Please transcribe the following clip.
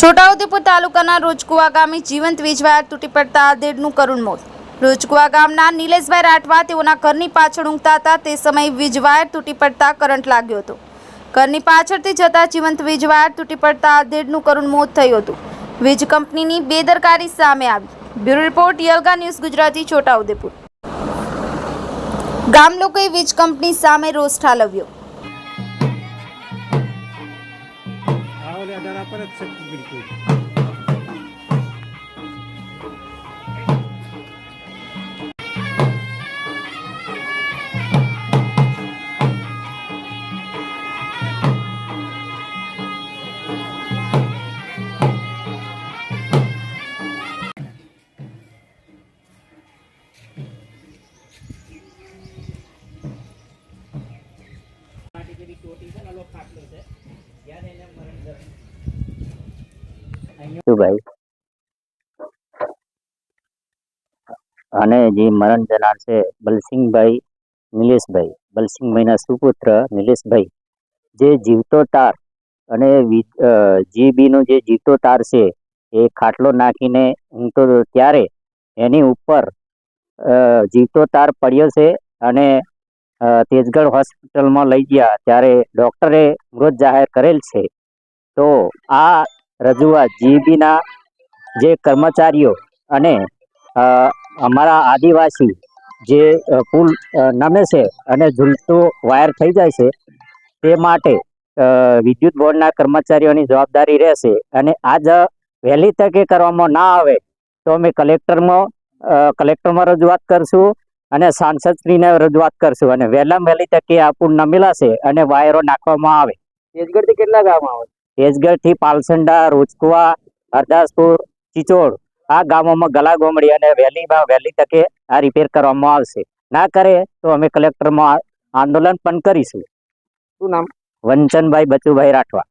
છોટાઉદેપુર તાલુકાના રોજકુવા ગામે જીવંત વીજવાયર તૂટી પડતા આધેડનું કરુણ મોત. રોજકુવા ગામના નિલેશભાઈ રાઠવા તેઓના ઘરની પાછળ ઊંઘતા હતા. તે સમયે વીજવાયર તૂટી પડતા કરંટ લાગ્યો હતો. ઘરની પાછળથી જતા જીવંત વીજવાયર તૂટી પડતા આધેડનું કરુણ મોત થયું હતું. વીજ કંપનીની બેદરકારી સામે આવી. બ્યુરો રિપોર્ટ, યલગા ન્યૂઝ ગુજરાતી, છોટાઉદેપુર. ગામ લોકોએ વીજ કંપની સામે રોષ ઠાલવ્યો. धावल्या धारा परत सक्ती केली ભાઈ? અને જે મરણ જનાર છે બલસિંહભાઈ, નિલેશભાઈ. બલસિંહભાઈના સુપુત્ર નિલેશભાઈ. જે જીવતો તાર અને જીબીનો જે જીવતો તાર છે, એ ખાટલો નાખીને ઊંઘતો ત્યારે એની ઉપર જીવતો તાર પડ્યો છે અને તેજગઢ હોસ્પિટલમાં લઈ ગયા. ત્યારે ડૉક્ટરે મૃત જાહેર કરેલ છે. તો આ રજૂઆત જીબીના જે કર્મચારીઓ અને અમારા આદિવાસી જે પુલ નમે છે અને ઝૂલતો વાયર થઈ જાય છે, તે માટે વિદ્યુત બોર્ડના કર્મચારીઓની જવાબદારી રહેશે અને આજ વહેલી તકે કરવામાં ના આવે, તો અમે કલેક્ટરમાં કલેક્ટરમાં રજૂઆત કરશું. અને સાંસદશ્રીને રજૂઆત કરશું અને વહેલામાં વહેલી તકે આ પુલ નમેલા છે અને વાયરો નાખવામાં આવે. તેજગઢથી કેટલા ગામ આવે તેજગઢથી પાલસંડા રોજકુવા હરદાસપુર ચિચોડ આ ગામોમાં ગલા ગોમડી અને વહેલીમાં વહેલી તકે આ રિપેર કરવામાં આવશે. ના કરે તો અમે કલેક્ટરમાં આંદોલન પણ કરીશું. શું નામ? વંચનભાઈ બચુભાઈ રાઠવા.